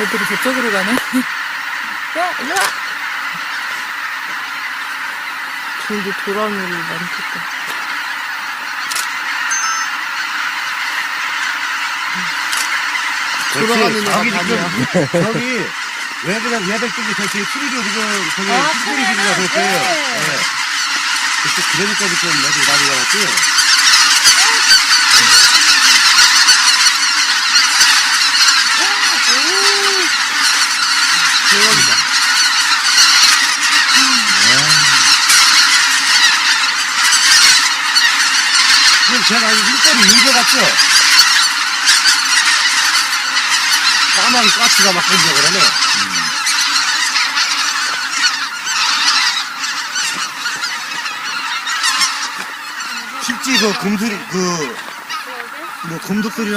애들이 저쪽으로 가네. 야, 일로 와! 저기 도라미를 많겠다. 돌아가는 애가 저기 많이야. 지금 저기 왜 그냥 얘들 쪽이 저기 수리로 지금 저기 거예요. 네. 네. 그때 그러니까 지금 애들이 나비가 왔지. 대박이다. 지금 제가 아주 일거리 인조 같죠? 까만 가스가 막 건져 그러네. 실제 그 금소리 그 뭐 금독 소리